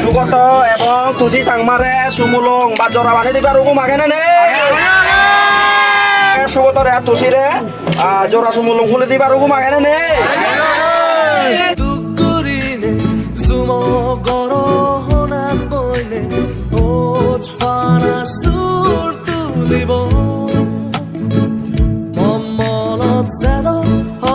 সুগত এবং তুজি সাংমারে সুমুলং বা জরা বানি দিবার রুগু মাগে নে সুগত রে তুসি রে জরা সুমুলং খুলে দিবার রুগু মাগে নে দুকুরিনে সুমো গরো হনা বইনে settle of